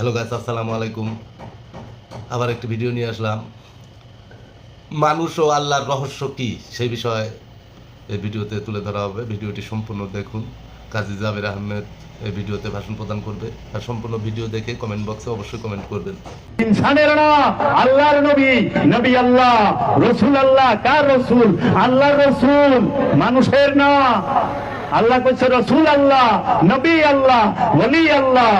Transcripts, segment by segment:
Hello গাছ আসসালামু আলাইকুম। আবার একটি ভিডিও নিয়ে আসলাম। মানুষ ও আল্লাহর রহস্য কি? সেই বিষয়ে এই ভিডিওতে তুলে ধরা হবে। ভিডিওটি সম্পূর্ণ দেখুন। কাজী জাবির আহমেদ এই ভিডিওতে ভাষণ প্রদান করবে। আর সম্পূর্ণ ভিডিও দেখে কমেন্ট বক্সে অবশ্যই কমেন্ট করবেন। ইনসানের না আল্লাহর নবী নবী আল্লাহ, রসুল আল্লাহ, কার রসুল? আল্লাহর রসুল, মানুষের না আল্লাহ কইছে রসুল আল্লাহ, নবী আল্লাহ, ওলি আল্লাহ।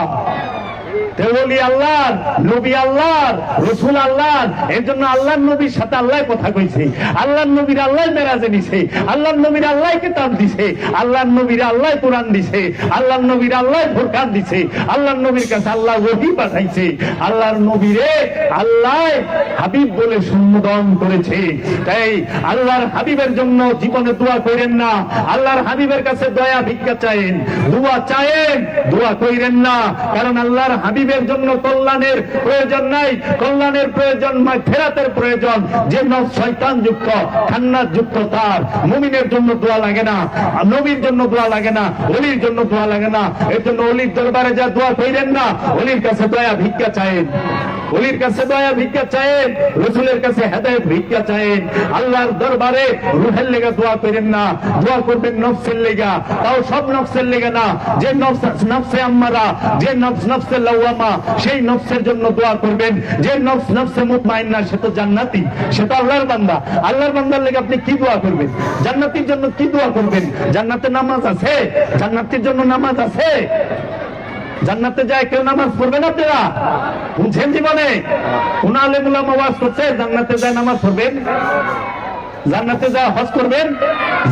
ওলি আল্লাহর, নবী আল্লাহর, রসুল আল্লাহর এর জন্য আল্লাহর নবীর সাথে আল্লাহ কথা কইছে। আল্লাহর নবীর আল্লাহ মেরাজে নিছে। আল্লাহর নবীর আল্লাহ কিতাব দিছে। আল্লাহর নবীর আল্লাহ কোরআন দিছে। আল্লাহর নবীর আল্লাহ ফুরকান দিছে। আল্লাহর নবীর কাছে আল্লাহ ওহী পাঠাইছে। আল্লাহর নবীরে আল্লাহ হাবিব বলে সম্বোধন করেছে। তাই আল্লাহর হাবিবের জন্য জীবনে দোয়া করেন না। আল্লাহর হাবিবের কাছে দয়া ভিক্ষা চাইেন। দোয়া চাইেন, দোয়া কইরেন না। কারণ আল্লাহর হাবিবের জন্য কল্যাণের প্রয়োজন নাই। কল্যাণের প্রয়োজন নয়, ফেরাতের প্রয়োজন। যে নব শয়তান যুক্ত খান্নার যুক্ত তার। মুমিনের জন্য দোয়া লাগে না, নবীর জন্য দোয়া লাগে না, অলির জন্য দোয়া লাগে না। এর জন্য অলির দরবারে যা দোয়া কইলেন না, অলির কাছে দয়া ভিক্ষা চাইেন। অলির কাছে দয়া ভিক্ষা চাইেন রসুলের কাছে হেদায়ত ভিক্ষা চাইেন আল্লাহর দরবারে রুহের লেগে দোয়া করেন না, দোয়া করবেন নফসের লেগা। তাও সব নফসের লেগে না। যে নফস আম্মারা, যে নফস, নফসে লাওয়ামা সেই নফসের জন্য দোয়া করবেন। যে নফস, নফসে মুতমাইন্না সে তো জান্নাতি। সে তো আল্লাহর বান্দা। আল্লাহর বান্দার লেগে আপনি কি দোয়া করবেন? জান্নাতির জন্য কি দোয়া করবেন? জান্নাতে নামাজ আছে? জান্নাতির জন্য নামাজ আছে? জান্নাতে যায়, কেউ নামাজ পড়বে পড়বেন আপনারা শুনছেন জীবনে? কোন আলেমুলাম আওয়াজ করছে, জান্নাতে যায় নামাজ পড়বেন? জান্নাতে যায় হজ করবেন?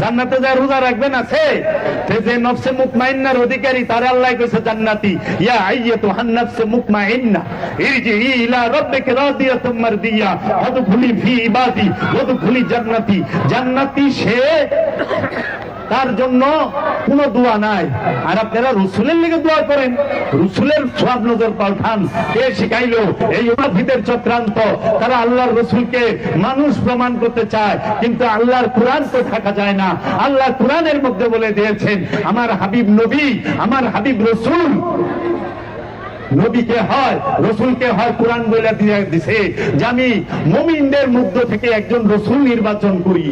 জান্নাতে যায় রোজা রাখবেন? আছে? যে নফসে মুতমাইন্নার অধিকারী, তার আল্লাহ কইছে জান্নাতি। ইয়া আইয়াতু হান নফসে মুতমাইন্না ইরজিই ইলা রাব্বিকা রাদিয়াতুম মারদিয়া, ওয়াদখুলি ফি ইবাদি, ওয়াদখুলি জান্নাতি। জান্নাতি সে তার জন্য কোন দোয়া নাই। আর আপনারা রসুলের লেগে দোয়া করেন। রসুলের সব নজর পাল্টান কে শিখাইল, এই উনাফিদের চক্রান্ত। তারা আল্লাহর রসুলকে মানুষ প্রমাণ করতে চায়, কিন্তু আল্লাহর কোরআন তো থাকা যায় না। আল্লাহ কোরআনের মধ্যে বলে দিয়েছেন, আমার হাবিব নবী, আমার হাবিব রসুল। নবীকে হয়, রসুলকে হয় কোরআন বলে দিছে। যে আমি মমিনদের মধ্য থেকে একজন রসুল নির্বাচন করি,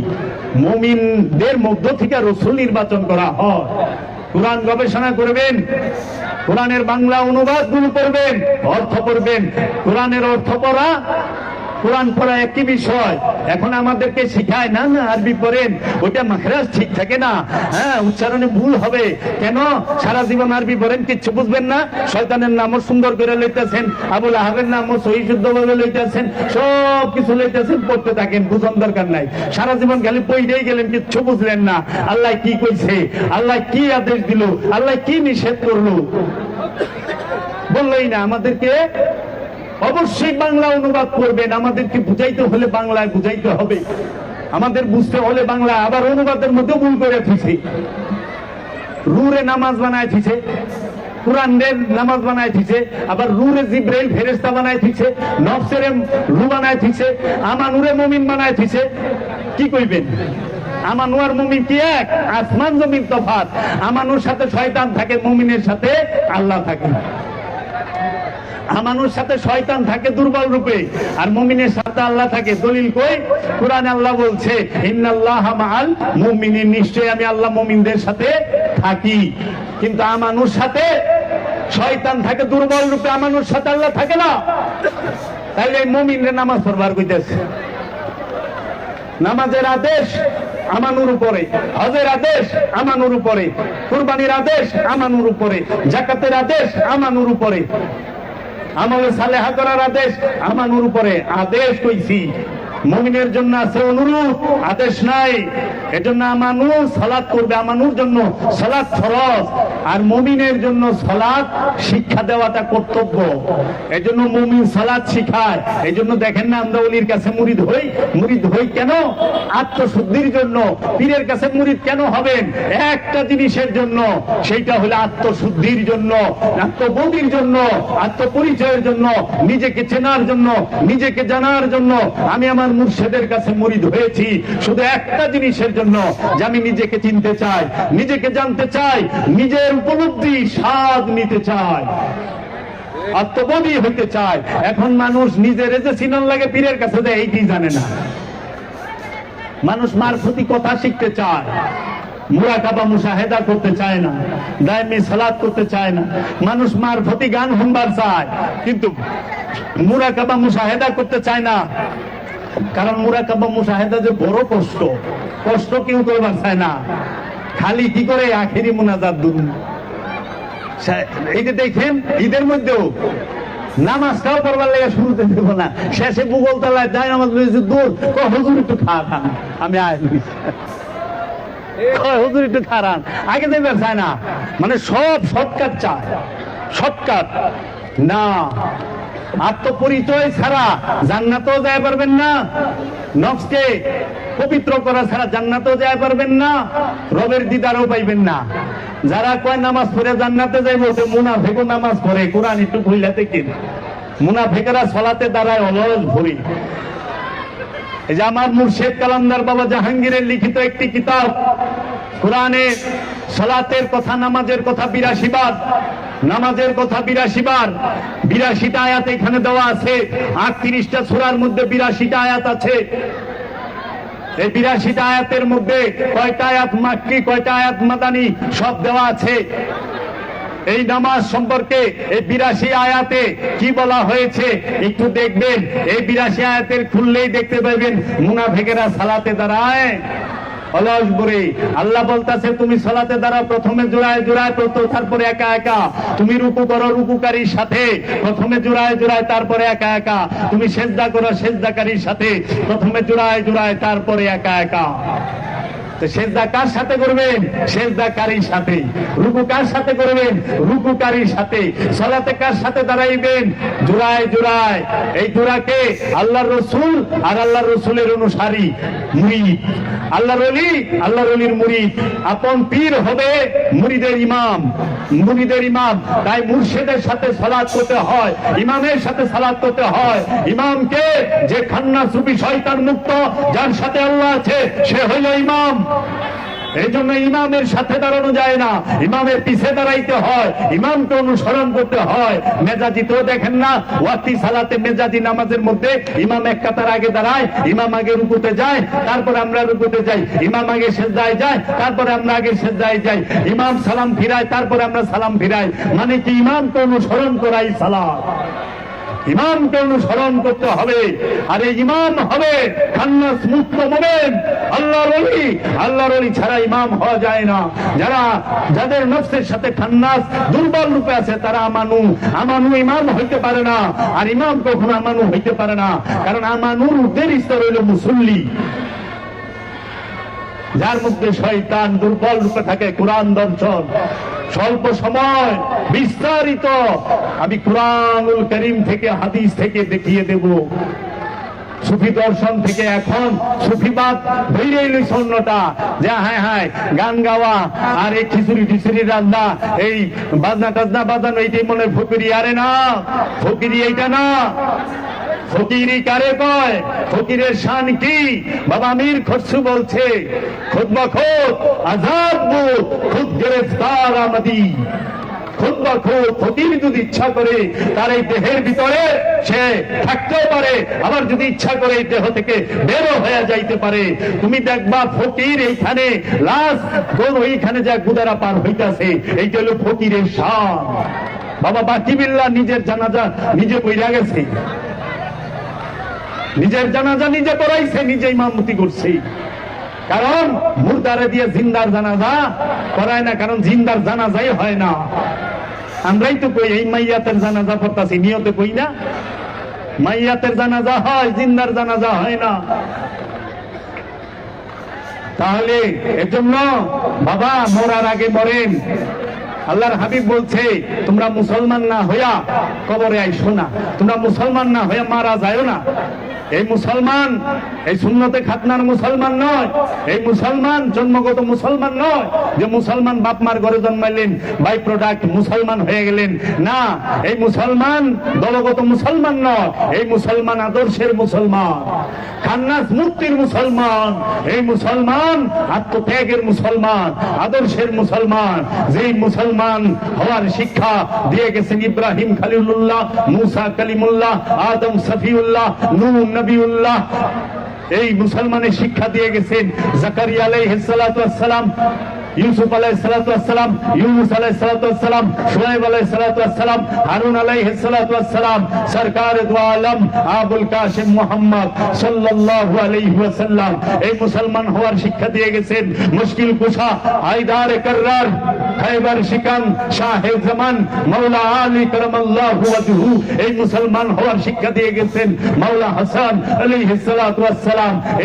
মমিনদের মধ্য থেকে রসুল নির্বাচন করা হয়। কোরআন গবেষণা করবেন, কোরআনের বাংলা অনুবাদগুলো করবেন অর্থ করবেন কোরআনের অর্থ পড়া কোরআন পড়া একই বিষয়। এখন আমাদেরকে শিখায়, না না, আরবি পড়েন, ওইটা মাখরাজ ঠিক থাকে না। হ্যাঁ উচ্চারণে ভুল হবে। কেন? সারা জীবন আরবি পড়েন, কিচ্ছু বুঝবেন না। শয়তানের নামও সুন্দর করে লইতেছেন, আবুল আহাবের নামও সহি শুদ্ধ ভাবে লইতেছেন, সব কিছু লইতেছেন, পড়তে থাকেন বুঝন দরকার নাই। সারা জীবন খালি পইরেই গেলেন, কিচ্ছু বুঝলেন না। আল্লাহ কি কইছে? আল্লাহ কি আদেশ দিল? আল্লাহ কি নিষেধ করল? বললোই না, আমাদেরকে অবশ্যই বাংলা অনুবাদ করবেন। আমাদেরকে বুঝাইতে হলে বাংলায় বুঝাইতে হবে। আমাদের বুঝতে হলে বাংলা আবার অনুবাদের মধ্যে ভুল করে থিছে রুরে নামাজ বানায় থিছে কোরআনের নামাজ বানায় থিছে আবার রুরে জিব্রাইল ফেরেস্তা বানায় থিছে নফসেরে রু বানায় থিছে আমানুরে মুমিন বানায় থিছে কি কইবেন? আমানু আর মুমিন কি এক? আসমান জমিন তফাত আমানুর সাথে শয়তান থাকে, মুমিনের সাথে আল্লাহ থাকে। আমানুর সাথে শয়তান থাকে দুর্বল রূপে, আর মুমিনের সাথে আল্লাহ থাকে। দলিল কই? কোরআন আল্লাহ বলছে, ইন্নাল্লাহ মাআল মুমিনিন। নিশ্চয় আমি আল্লাহ মুমিনদের সাথে থাকি। কিন্তু আমানুর সাথে শয়তান থাকে দুর্বল রূপে, আমানুর সাথে আল্লাহ থাকে না। এই মুমিনরে নামাজ পড়বার কইতেছে। নামাজের আদেশ আমানুর উপরে, হজের আদেশ আমানুর উপরে, কুরবানির আদেশ আমানুর উপরে, জাকাতের আদেশ আমানুর উপরে। আমলে সালেহা করার আদেশ আমার উপরে আদেশ কইছি। মুমিনের জন্য আছে অনুরূপ আদেশ নাই। এজন্য আমানু সালাত করবে, আমানুর জন্য সালাত ফরজ। আর মুমিনের জন্য সালাত শিক্ষা দেওয়াটা কর্তব্য। এজন্য মুমিন সালাত শিখায়। এজন্য দেখেন না আমরা অলির কাছে মুরিদ হই। মুরিদ হই কেন? আত্মশুদ্ধির জন্য। পীরের কাছে মুরিদ কেন হবেন? একটা জিনিসের জন্য। সেইটা হলো আত্মশুদ্ধির জন্য, আত্মবোধির জন্য, আত্মপরিচয়ের জন্য, নিজেকে চেনার জন্য, নিজেকে জানার জন্য। আমি আমার মুর্শেদের কাছে মুরিদ হয়েছি। শুধু একটা জিনিসের জন্য যে আমি নিজেকে চিনতে চাই, নিজেকে জানতে চাই, নিজের উপলব্ধি স্বাদ নিতে চাই, আত্মবোধী হইতে চায় এখন মানুষ নিজের যে চিনন লাগে পীরের কাছে যায় এইটি জানে না। মানুষ মারফতি কথা শিখতে চায়, মুরাকাবা করতে চায় না দায়মি সালাত করতে চায় না। মানুষ মারফতি গান শুনবার চায়, কিন্তু মুরাকাবা মুশাহেদা করতে চায় না। কারণ মুরাকাবা মুশাহেদা যে বড় কষ্ট কষ্ট কেউ করবার চায় না। খালি কি করে আখেরি মুনাজাত দূর এই যে দেখেন, ঈদের মধ্যেও নামাজটাও করবার লেগে শুরুতে দেবো না। শেষে ভূগোল তলায় যায়, নামাজ লইছে দূর ক হুজুর একটু খাওয়া আমি আয় লইছি। হুজুর একটু খারান আগে দেবার চায় না। মানে সব শর্টকাট চায়। শর্টকাট। না আত্মপরিচয় ছাড়া জান্নাতেও যায় পারবেন না। নফসকে পবিত্র করা ছাড়া জান্নাতেও যায় পারবেন না। রবের দিদারও পাইবেন না। যারা কয় নামাজ পড়ে জান্নাতে যাইব মুনাফেকও নামাজ পড়ে। কোরআন একটু ভুইলাতে কিন মুনাফেকেরা সলাতে দাঁড়ায় অলস ভরি এই যে আমার মুর্শেদ কালান্দার বাবা জাহাঙ্গীরের লিখিত একটি কিতাব কোরআনে সলাতের কথা, নামাজের কথা বিরাশি বার, নামাজের কথা বিরাশি বার, বিরাশিটা আয়াত এখানে দেওয়া আছে, আটত্রিশটা সুরার মধ্যে বিরাশিটা আয়াত আছে। এই বিরাশিটা আয়াতের মধ্যে কয়টা আয়াত মাক্কি, কয়টা আয়াত মাদানি, সব দেওয়া আছে। এই নামাজ সম্পর্কে এই বিরাশি আয়াতে কি বলা হয়েছে, একটু দেখবেন। এই বিরাশি আয়াতের খুললেই দেখতে পাবেন, মুনাফেকেরা সালাতে দাঁড়ায়। অলস বরে আল্লাহ বলতাছে, তুমি সলাতে দ্বারা প্রথমে জোড়ায় জোড়ায় পড়তো তারপরে একা একা। তুমি রুকু করো রুকুকারীর সাথে, প্রথমে জোড়ায় জোড়ায়, তারপরে একা একা। তুমি সেজদা করো সেজদাকারীর সাথে, প্রথমে জোড়ায় জোড়ায়, তারপরে একা একা। সেজদা কার সাথে করবেন? সেজদাকারীর সাথে। রুকু কার সাথে করবেন? সাথে। সলাতে কার সাথে দাঁড়াইবেন? জোড়ায় জোড়ায়। এই জোড়াকে আল্লাহর রসুল আর আল্লাহর রসুলের অনুসারী মুরিদ। আল্লাহর অলি, আল্লাহর অলির মুরিদ। আপন পীর হবে মুরিদের ইমাম। মুরিদের ইমাম। তাই মুর্শিদের সাথে সালাত করতে হয়। ইমামের সাথে সালাত করতে হয়। ইমামকে যে খান্না সুবি শয়তান মুক্ত, যার সাথে আল্লাহ আছে, সে হইল ইমাম। এই জন্য ইমামের সাথে দাঁড়ানো যায় না। ইমামের পিছে দাঁড়াইতে হয়, ইমামকে অনুসরণ করতে হয়। মেজাজি তো দেখেন না ওয়াতি সালাতে মেজাজি নামাজের মধ্যে ইমাম এক কাতার আগে দাঁড়ায়, ইমাম আগে রুকুতে যায়, তারপর আমরা রুকুতে যাই, ইমাম আগে সেজদায় যায়, তারপরে আমরা আগে সেজদায় যাই। ইমাম সালাম ফিরায়, তারপরে আমরা সালাম ফিরাই। মানে কি ইমামকে অনুসরণ করাই সালাম ইমামকে অনুসরণ করতে হবে। আর এই ইমাম হবে খান্নাস মুক্ত মোমেন। আল্লাহর অলি আল্লাহর অলি ছাড়া ইমাম হওয়া যায় না। যারা, যাদের নফসের সাথে খান্নাস দুর্বল রূপে আছে, তারা আমানু। আমানু ইমাম হইতে পারে না। আর ইমাম কখনো আমানু হইতে পারে না। কারণ আমানুর উদ্দের স্তর হইল মুসল্লি। যার মধ্যে শয়তান দুর্বল রূপে থাকে, কোরআন দর্শন। স্বল্প সময় বিস্তারিত আমি কোরআনুল করিম থেকে হাদিস থেকে দেখিয়ে দেব। সুফি দর্শন থেকে এখন সুফিবাদ ধৈর্যই স্বর্ণটা। যে হ্যাঁ হ্যাঁ গান গাওয়া আর এই খিচুড়ি টিচুড়ি রান্না, এই বাজনা টাজনা বাজানো, এইটাই মনে ফকিরি। আরে না, ফকিরি এইটা না। ফকিরি কারে কয়? ফকিরের শান কি? বাবা আমির খসরু বলছে খুদ বখুদ আজাদ বুধ খুদ গ্রেফতার আমাদি। খুদ, ফকির যদি ইচ্ছা করে তার এই দেহের ভিতরে সে পারে, আবার যদি ইচ্ছা করে দেহ থেকে বেরো হয়ে যাইতে পারে। তুমি দেখবা ফকির এইখানে, লাশ কোন ওইখানে যা গুদারা পার হইতাছে, এইটা হলো ফকিরের শান। বাবা বাকি বিল্লা নিজের জানাজা নিজে বইরা গেছে। নিজের জানাজা নিজে করাইছে নিজে ইমামতি করছে। কারণ মুর্দারে দিয়ে জিন্দার জানাজা করায় না, কারণ জিন্দার জানাজাই হয় না। আমরাই তো কই, এই মাইয়াতের জানাজা পড়তাছি, নিয়তে কই না? মাইয়াতের জানাজা হয়, জিন্দার জানাজা হয় না। তাহলে এর জন্য বাবা মরার আগে মরেন। আল্লাহর হাবিব বলছে, তোমরা মুসলমান না হইয়া কবরে আইসো না। তোমরা মুসলমান না হইয়া মারা যায়ও না। এই মুসলমান, এই শূন্যতে খাতনার মুসলমান নয়। এই মুসলমান, জন্মগত মুসলমান নয়। যে মুসলমান বাপ মার ঘরে জন্মাইলেন, বাই প্রোডাক্ট মুসলমান হয়ে গেলেন। না, এই মুসলমান দলগত মুসলমান নয়। এই মুসলমান আদর্শের মুসলমান। খান্নাস মুক্তির মুসলমান। এই মুসলমান আত্মত্যাগের মুসলমান, আদর্শের মুসলমান। যেই মুসলমান মুসলমান হওয়ার শিক্ষা দিয়ে গেছেন ইব্রাহিম খালিউল্লাহ মুসা কালিমুল্লাহ, আদম সফিউল্লাহ নূ নবীউল্লাহ। এই মুসলমানের শিক্ষা দিয়ে গেছেন জাকারিয়া আলাইহিস সালাতু ওয়াস সালাম। ইউসুফ আলাইহিস সালাতু ওয়াস সালাম, ইউনুস আলাইহিস সালাতু ওয়াস সালাম শুআইব আলাইহিস সালাতু ওয়াস সালাম, হারুন আলাইহিস সালাতু ওয়াস সালাম, সরকার আলম আবুল কাসিম মুহাম্মদ সাল্লাল্লাহু আলাইহি ওয়াসাল্লাম। এই মুসলমান হওয়ার শিক্ষা দিয়ে গেছেন মুশকিল কুশা, হায়দার কররার, খাইবার শিকান, শাহে জামান, মাওলা আলী করমাল্লাহু এই মুসলমান হওয়ার শিক্ষা দিয়ে গেছেন মাওলা হাসান আলাইহিস সালাতু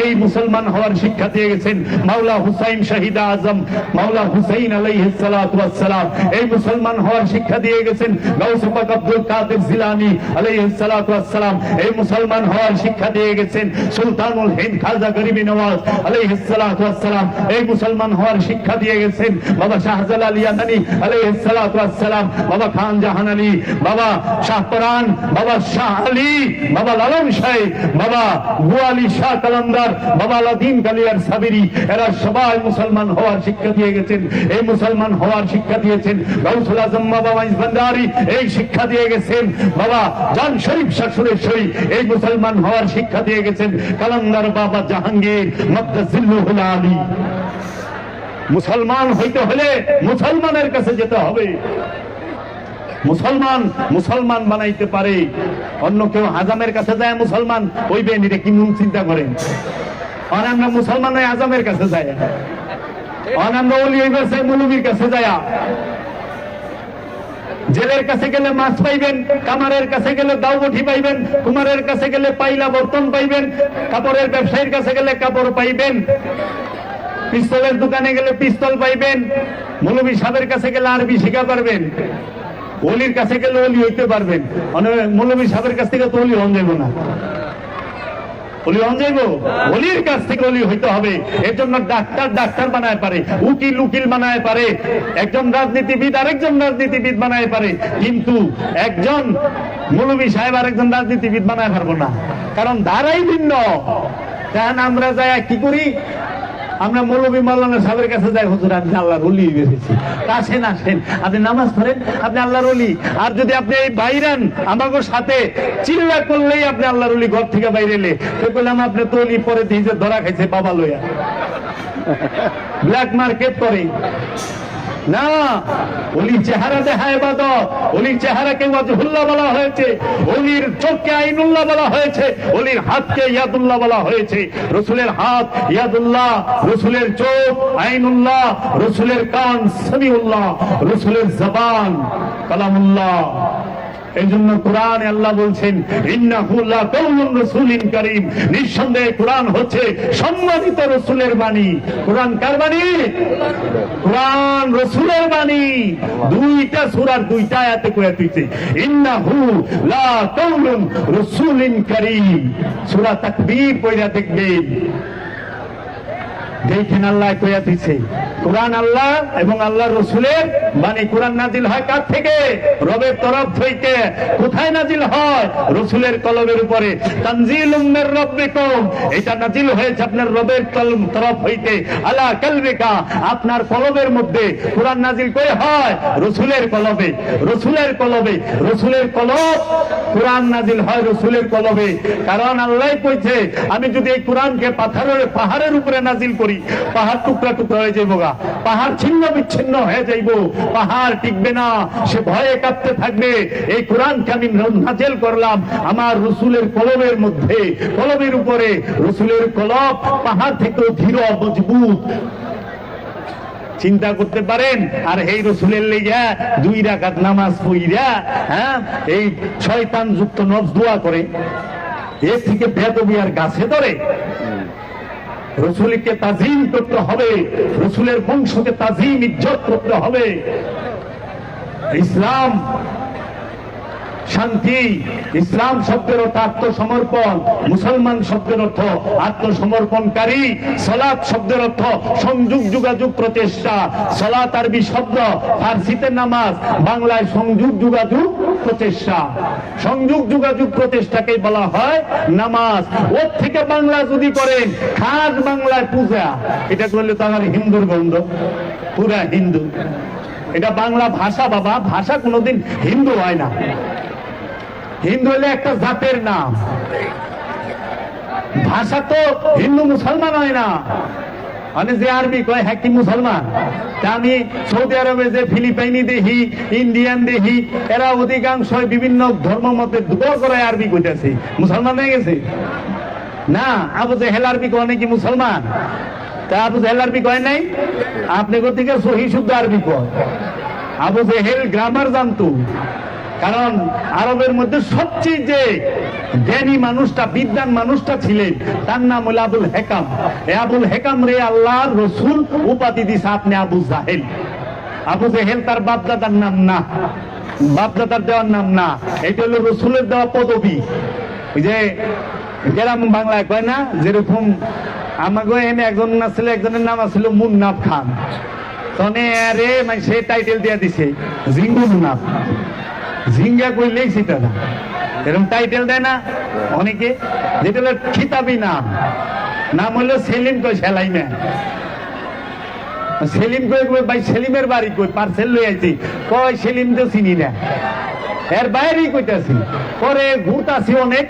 এই মুসলমান হওয়ার শিক্ষা দিয়ে গেছেন মাওলা হুসাইন শহীদ আজম মাওলা হুসাইন আলাইহিস সালাতু ওয়াস সালাম এই মুসলমান হওয়ার শিক্ষা দিয়ে গেছেন গাউস পাক আব্দুল কাদের জিলানী আলাইহিস সালাতু ওয়াস সালাম এই মুসলমান হওয়ার শিক্ষা দিয়ে গেছেন সুলতানুল হিন্দ খাজা গরিবী নওয়াজ আলাইহিস সালাতু ওয়াস সালাম এই মুসলমান হওয়ার শিক্ষা দিয়ে গেছেন বাবা শাহজালাল ইয়ামানি আলাইহিস সালাতু ওয়াস সালাম বাবা খান জাহান আলী, বাবা শাহপরান বাবা শাহ আলী, বাবা লালন শাহ, বাবা গুয়ালি শাহ কালান্দার বাবা আলাদিন কালিয়ার সাবিরি, এরা সবাই মুসলমান হওয়ার শিক্ষা দিয়ে গেছেন। এই মুসলমান হওয়ার শিক্ষা দিয়েছেন। গাউসুল আজম বাবা মাইজ এই শিক্ষা দিয়ে গেছেন। বাবা জান শরীফ শাশুড়ের শরীফ এই মুসলমান হওয়ার শিক্ষা দিয়ে গেছেন। কালান্দার বাবা জাহাঙ্গীর মদ্দাজিল্লুহুল আলী। মুসলমান হইতে হলে মুসলমানের কাছে যেতে হবে। মুসলমান মুসলমান বানাইতে পারে। অন্য কেউ হাজামের কাছে যায় মুসলমান হইবেন এটা কি চিন্তা করেন? আর আমরা মুসলমান আজমের কাছে যায় ওলি হইবার কাছে যায়। জেলের কাছে গেলে মাছ পাইবেন কামারের কাছে গেলে দাউবঠি পাইবেন, কুমারের কাছে গেলে পাইলা বর্তন পাইবেন, কাপড়ের ব্যবসায়ীর কাছে গেলে কাপড় পাইবেন, পিস্তলের দোকানে গেলে পিস্তল পাইবেন মৌলবী সাহেবের কাছে গেলে আরবি শিখা পারবেন, অলির কাছে গেলে অলি হইতে পারবেন। মানে মৌলবী সাহেবের কাছ থেকে তো অলি হন যাইব না। অলি অলির কাছ থেকে অলি হইতে হবে। এর জন্য ডাক্তার ডাক্তার বানায় পারে, উকিল উকিল বানায় পারে, একজন রাজনীতিবিদ আরেকজন রাজনীতিবিদ বানায় পারে। কিন্তু একজন মৌলবী সাহেব আরেকজন রাজনীতিবিদ বানায় পারব না। কারণ ধারাই ভিন্ন। কারণ আমরা যাই কি করি? আমরা মৌলবী মাল্লানা সাহেবের কাছে যাই, হুজুর আপনি আল্লাহর অলি বেরিয়েছি আসেন আসেন। আপনি নামাজ পড়েন, আপনি আল্লাহর অলি। আর যদি আপনি এই বাইরান আমাকে সাথে চিল্লা করলেই আপনি আল্লাহর অলি ঘর থেকে বাইরে এলে, তো বললাম আপনি তো অলি পরে দিয়ে ধরা খাইছে, বাবা লইয়া। ব্ল্যাক মার্কেট করে না অলির চেহারা দেখা এবাদত অলির চেহারাকে ওয়াজহুল্লাহ বলা হয়েছে অলির চোখকে আইনুল্লাহ বলা হয়েছে অলির হাতকে ইয়াদুল্লাহ বলা হয়েছে। রসুলের হাত ইয়াদুল্লাহ, রসুলের চোখ আইনুল্লাহ, রসুলের কান সামিউল্লাহ, রসুলের জবান কালামুল্লাহ। কোরআনে হচ্ছে সম্মানিত রসুলের বাণী। কোরআন কার বাণী? কোরআন রসুলের বাণী। দুইটা সূরার দুইটা আয়াতে কয়ে দিয়েছে, ইন্নাহু লা কাউলুন রাসূলিন কারীম। সূরা তাকবীর পড়া দেখবেন দেখেন আল্লাহ কইয়া দিছে। কোরআন আল্লাহ এবং আল্লাহ রসুলের মানে কোরআন নাজিল হয় কার থেকে? রবের তরফ হইতে। কোথায় নাজিল হয়? রসুলের কলমের উপরে। তানজিল উম্মের এটা নাজিল হয়েছে আপনার রবের কলম তরফ হইতে। আলা আপনার কলমের মধ্যে কোরআন নাজিল করে হয় রসুলের কলবে রসুলের কলবে রসুলের কলব কোরআন নাজিল হয় রসুলের কলবে কারণ আল্লাহ কইছে, আমি যদি এই কোরআনকে পাথরের পাহাড়ের উপরে নাজিল করি পাহাড় টুকরা টুকরা হয়ে যাইব গা। পাহাড় ছিন্ন বিচ্ছিন্ন হয়ে যাইব। পাহাড় টিকবে না, সে ভয়ে কাঁপতে থাকবে। এই কোরআনকে আমি নাজেল করলাম আমার রসুলের কলমের মধ্যে। কলমের উপরে রসুলের কলব পাহাড় থেকেও ধীর মজবুত। চিন্তা করতে পারেন, আর এই রসুলের লেগা দুই রাকাত নামাজ পইরা হ্যাঁ এই শয়তান যুক্ত নফস দোয়া করে। এর থেকে বেদবি আর গাছে ধরে। রসুলকে তাজিম করতে হবে রসুলের বংশকে তাজিম ইজ্জত করতে হবে। ইসলাম শান্তি, ইসলাম শব্দের অর্থ আত্মসমর্পণ, মুসলমান শব্দের অর্থ আত্মসমর্পণকারী সলাৎ শব্দের অর্থ সংযোগ যোগাযোগ প্রচেষ্টা সলাৎ আরবি শব্দ, ফার্সিতে নামাজ, বাংলায় সংযোগ যোগাযোগ প্রচেষ্টা সংযোগ যোগাযোগ প্রচেষ্টাকে বলা হয় নামাজ। ওর থেকে বাংলা যদি করেন খাস বাংলায় পূজা। এটা করলে তো আমার হিন্দুর গন্ধ? পুরা হিন্দু। এটা বাংলা ভাষা বাবা, ভাষা কোনোদিন হিন্দু হয় না। হিন্দু হলে একটা জাতের নাম। ভাষা তো হিন্দু মুসলমান হয় না। মানে যে আরবি কয় হ্যাঁ কি মুসলমান? আমি সৌদি আরবে যে ফিলিপাইনি দেখি ইন্ডিয়ান দেখি এরা অধিকাংশ বিভিন্ন ধর্ম মতে দুটো করে আরবি কইতেছে। মুসলমান হয়ে গেছে? না, আবু জেহেল আরবি কয় নাকি মুসলমান? তা আবু জেহেল আরবি কয় নাই? আপনি থেকে সহি শুদ্ধ আরবি কয়। আবু জেহেল গ্রামার জানতো। কারণ আরবের মধ্যে সবচেয়ে যে জ্ঞানী মানুষটা বিদ্যান মানুষটা ছিলেন, তার নাম হলো আবুল হেকাম। এ আবুল হেকাম রে আল্লাহ রসুল, উপাধি দিছে আপনি আবু জাহেল। আবু জেহেল তার বাপদাদার নাম না। বাপদাদার দেওয়ার নাম না। এটা হলো রসুলের দেওয়া পদবি। যে গ্রাম বাংলায়, কয় না? যেরকম আমাকে এনে একজন না ছিল, একজনের নাম আছিল মুন্নাফ খান। তনে মানে সে টাইটেল দিয়া দিছে, জিঙ্গু মুন্নাফ। ঝিঙ্গা কইলেই সেটা না। এরকম টাইটেল দেয় না অনেকে, যেটা হলো খিতাবি নাম। নাম হলো সেলিম কই সেলাই না সেলিম কই কই, ভাই সেলিমের বাড়ি কই? পার্সেল লই আইছি। কই সেলিম তো চিনি না। এর বাইরেই কইতাছি। পরে ঘুরতাছি অনেক।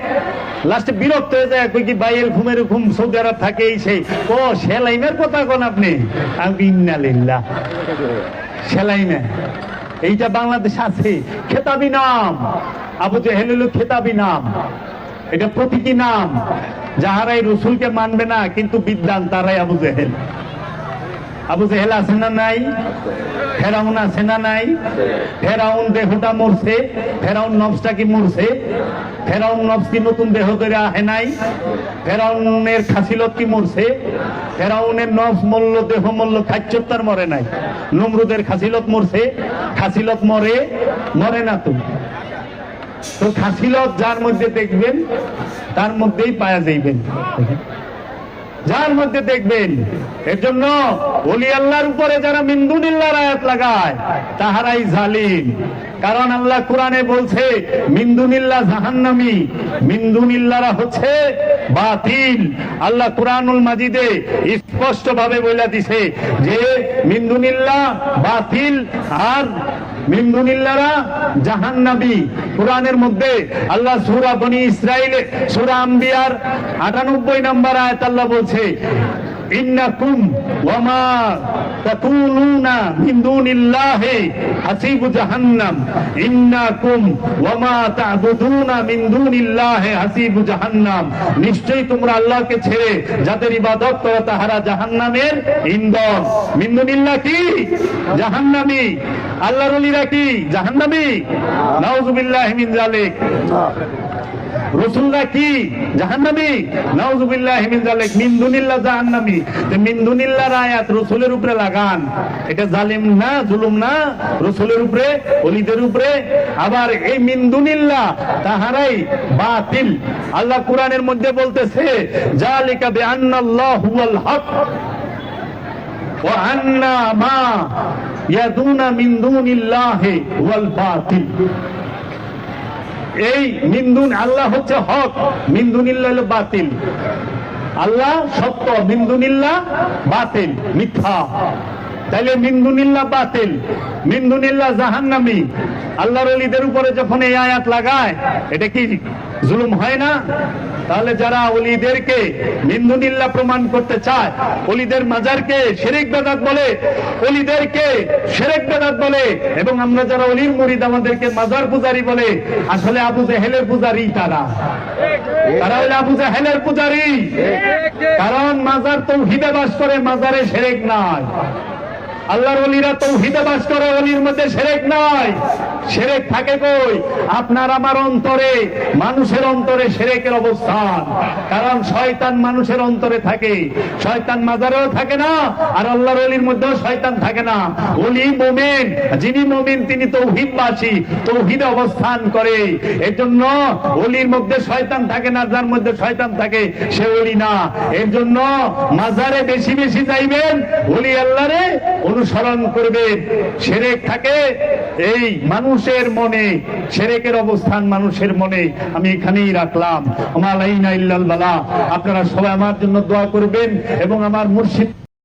লাস্টে বিরক্ত হয়ে যায়, কই কি ভাই ঘুমের ঘুম সৌদি আরব থাকে এই সেই। ও, সেলাইমের কথা কোন আপনি। আমি ইন্নালিল্লাহ। সেলাইমে। এইটা বাংলাদেশ আছে, খেতাবি নাম। আবু জেহেল হলো খেতাবি নাম। এটা প্রতীকী নাম। যাহারাই রসুলকে মানবে না, কিন্তু বিদ্যান তারাই আবু জেহেল। আবু জেহেল আছে না নাই? ফেরাউন আছে না নাই? ফেরাউন দেহটা মরছে। ফেরাউন নবসটা কি মরছে? ফেরাউন নবস কি নতুন দেহ ধরে আহে নাই? ফেরাউনের খাসিলত কি মরছে? ফেরাউনের নবস মল্ল দেহ মল্ল খাচ্চত্তার মরে নাই। নমরুদের খাসিলত মরছে। খাসিলত মরে মরে না তো। তো খাসিলত যার মধ্যে দেখবেন, তার মধ্যেই পায়া যাইবেন। যার মধ্যে দেখবেন এর জন্য অলি আল্লাহর উপরে যারা মিন্দুনিল্লাহর আয়াত লাগায়, তাহারাই জালিম। কারণ আল্লাহ কোরআনে বলছে মিন্দুনিল্লাহ জাহান্নামী মিন্দুনিল্লাহরা হচ্ছে বাতিল। আল্লাহ কোরআনুল মাজিদে স্পষ্ট ভাবে বলে দিছে যে মিন্দুনিল্লাহ বাতিল আর মিন্দুনিল্লারা জাহান্নাবী। কোরআনের মধ্যে আল্লাহ সূরা বনি ইসরাইলে সূরা আম্বিয়ার 98 নম্বর আয়াত আল্লাহ বলছে ইন্নাকুম নিশ্চয়ই তোমরা আল্লাহকে ছেড়ে যাদের ইবাদত করো তাহারা জাহান্নামের ইন্ধন। মিন কি? জাহান্নামী। আল্লাহর ওলিরা কি? জাহান্নামী? নাউজুবিল্লাহি মিন জালিক কি? জাহান্নামী? নাউজুবিল্লাহ মিন জালিক জাহান্নামী। তো মিন দুনিল্লাহর আয়াত রসুলের উপরে লাগান। এটা জালিম না, জুলুম না, রসুলের উপরে ওলিদের উপরে। আবার এই মিন দুনিল্লাহ তাহারাই বাতিল। আল্লাহ কোরআনের মধ্যে বলতেছে, জালিকা হুয়াল হক আন্না মা ইয়াদুনা বাতিল। এই মিন্দুন আল্লাহ হচ্ছে হক মিন্দুনিল্লাহ বাতিল। আল্লাহ সত্য, মিন্দুনিল্লাহ বাতিল, মিথ্যা। তাইলে মিন্দুনিল্লা বাতিল মিন্দুনিল্লা জাহান্নামি। আল্লাহর অলিদের উপরে যখন এই আয়াত লাগায়, এটা কি জুলুম হয় না? তাহলে যারা অলিদেরকে মিন্দুনিল্লাহ প্রমাণ করতে চায়, অলিদের মাজারকে শেরেক বেদাত বলে, অলিদেরকে শেরেক বেদাত বলে, এবং আমরা যারা অলির মুরিদ আমাদেরকে মাজার পূজারি বলে, আসলে আবু জেহেলের পূজারি তারা। তারা হলো আবু জেহেলের পূজারি। কারণ মাজার তৌহিদে বাস করে, মাজারে শেরেক নাই। আল্লাহর অলিরা তৌহিদে বাস করে, অলির মধ্যে সেরেক নাই। সেরেক থাকে কই? আপনার আমার অন্তরে, মানুষের অন্তরে সেরেকের অবস্থান। কারণ শয়তান মানুষের অন্তরে থাকে। শয়তান মাজারেও থাকে না, আর আল্লাহর অলির মধ্যেও শয়তান থাকে না। অলি মোমেন, যিনি মোমেন, তিনি তৌহিদবাসী, তৌহিদে অবস্থান করে। এর জন্য অলির মধ্যে শয়তান থাকে না, যার মধ্যে শয়তান থাকে, সে অলি না। এর জন্য মাজারে বেশি বেশি যাইবেন অলি আল্লাহরে অনুসরণ করবেন। সেরেক থাকে, এই মানুষের মনে, সেরেকের অবস্থান মানুষের মনে, আমি এখানেই রাখলাম। আমার আপনারা সবাই আমার জন্য দোয়া করবেন এবং আমার মুর্শিদ